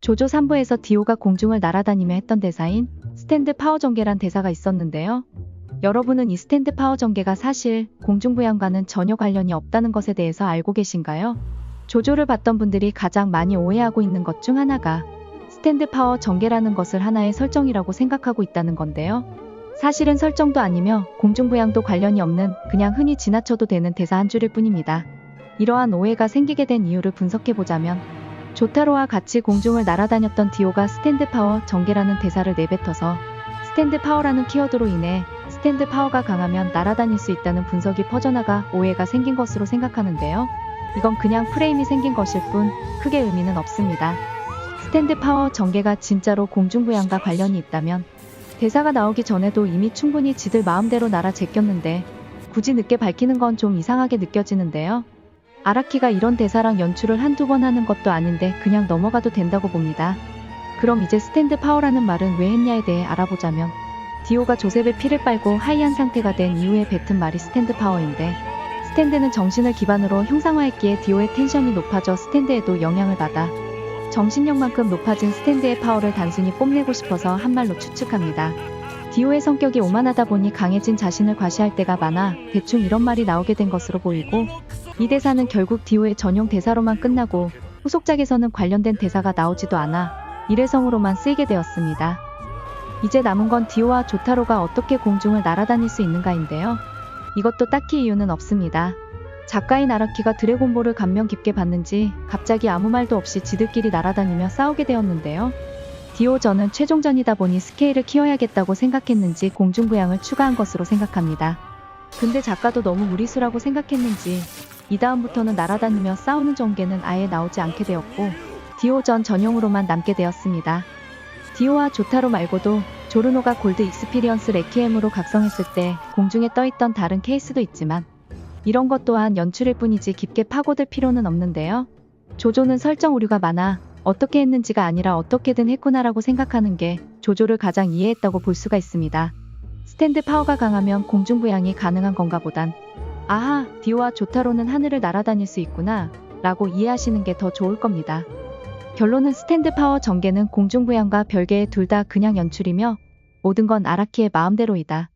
조조 3부에서 디오가 공중을 날아다니며 했던 대사인 스탠드 파워 전개란 대사가 있었는데요. 여러분은 이 스탠드 파워 전개가 사실 공중부양과는 전혀 관련이 없다는 것에 대해서 알고 계신가요? 조조를 봤던 분들이 가장 많이 오해하고 있는 것 중 하나가 스탠드 파워 전개라는 것을 하나의 설정이라고 생각하고 있다는 건데요. 사실은 설정도 아니며 공중부양도 관련이 없는 그냥 흔히 지나쳐도 되는 대사 한 줄일 뿐입니다. 이러한 오해가 생기게 된 이유를 분석해보자면 조타로와 같이 공중을 날아다녔던 디오가 스탠드 파워 전개라는 대사를 내뱉어서 스탠드 파워라는 키워드로 인해 스탠드 파워가 강하면 날아다닐 수 있다는 분석이 퍼져나가 오해가 생긴 것으로 생각하는데요. 이건 그냥 프레임이 생긴 것일 뿐 크게 의미는 없습니다. 스탠드 파워 전개가 진짜로 공중부양과 관련이 있다면 대사가 나오기 전에도 이미 충분히 지들 마음대로 날아 제꼈는데 굳이 늦게 밝히는 건 좀 이상하게 느껴지는데요. 아라키가 이런 대사랑 연출을 한두 번 하는 것도 아닌데 그냥 넘어가도 된다고 봅니다. 그럼 이제 스탠드 파워라는 말은 왜 했냐에 대해 알아보자면 디오가 조셉의 피를 빨고 하이한 상태가 된 이후에 뱉은 말이 스탠드 파워인데 스탠드는 정신을 기반으로 형상화했기에 디오의 텐션이 높아져 스탠드에도 영향을 받아 정신력만큼 높아진 스탠드의 파워를 단순히 뽐내고 싶어서 한 말로 추측합니다. 디오의 성격이 오만하다 보니 강해진 자신을 과시할 때가 많아 대충 이런 말이 나오게 된 것으로 보이고 이 대사는 결국 디오의 전용 대사로만 끝나고 후속작에서는 관련된 대사가 나오지도 않아 일회성으로만 쓰이게 되었습니다. 이제 남은 건 디오와 조타로가 어떻게 공중을 날아다닐 수 있는가인데요. 이것도 딱히 이유는 없습니다. 작가인 아라키가 드래곤볼을 감명 깊게 봤는지 갑자기 아무 말도 없이 지들끼리 날아다니며 싸우게 되었는데요. 디오전은 최종전이다 보니 스케일을 키워야겠다고 생각했는지 공중부양을 추가한 것으로 생각합니다. 근데 작가도 너무 무리수라고 생각했는지 이 다음부터는 날아다니며 싸우는 전개는 아예 나오지 않게 되었고 디오전 전용으로만 남게 되었습니다. 디오와 조타로 말고도 조르노가 골드 익스피리언스 레퀴엠으로 각성했을 때 공중에 떠있던 다른 케이스도 있지만 이런 것 또한 연출일 뿐이지 깊게 파고들 필요는 없는데요. 조조는 설정 오류가 많아 어떻게 했는지가 아니라 어떻게든 했구나라고 생각하는 게 조조를 가장 이해했다고 볼 수가 있습니다. 스탠드 파워가 강하면 공중부양이 가능한 건가 보단 아하, 디오와 조타로는 하늘을 날아다닐 수 있구나 라고 이해하시는 게 더 좋을 겁니다. 결론은 스탠드 파워 전개는 공중부양과 별개의 둘 다 그냥 연출이며 모든 건 아라키의 마음대로이다.